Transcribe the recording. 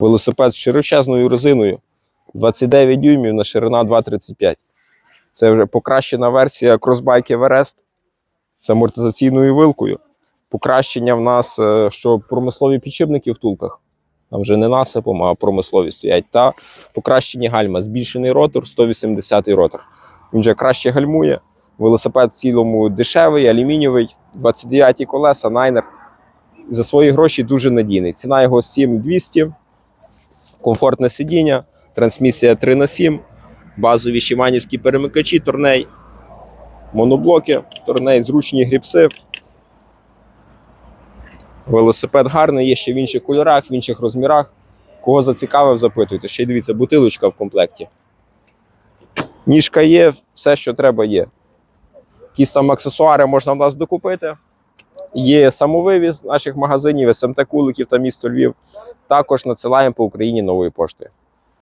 Велосипед з широчезною резиною 29 дюймів на ширина 2,35. Це вже покращена версія Crossbike Everest з амортизаційною вилкою. Покращення в нас, е, що промислові підшипники в втулках. Там вже не насипом, а промислові стоять. Та покращені гальма, збільшений ротор, 180 ротор. Він вже краще гальмує. Велосипед в цілому дешевий, алюмінієвий, 29 колеса, найнер. За свої гроші дуже надійний. Ціна його 7200, комфортне сидіння, трансмісія 3 на 7 базові шиманівські перемикачі, торней, моноблоки, торней, зручні гріпси. Велосипед гарний, є ще в інших кольорах, в інших розмірах. Кого зацікавив, запитуйте. Ще й дивіться, бутилочка в комплекті. Ніжка є, все, що треба, є. Якісь там аксесуари можна в нас докупити. Є самовивіз наших магазинів, СМТ Куликів та місто Львів. Також надсилаємо по Україні новою поштою.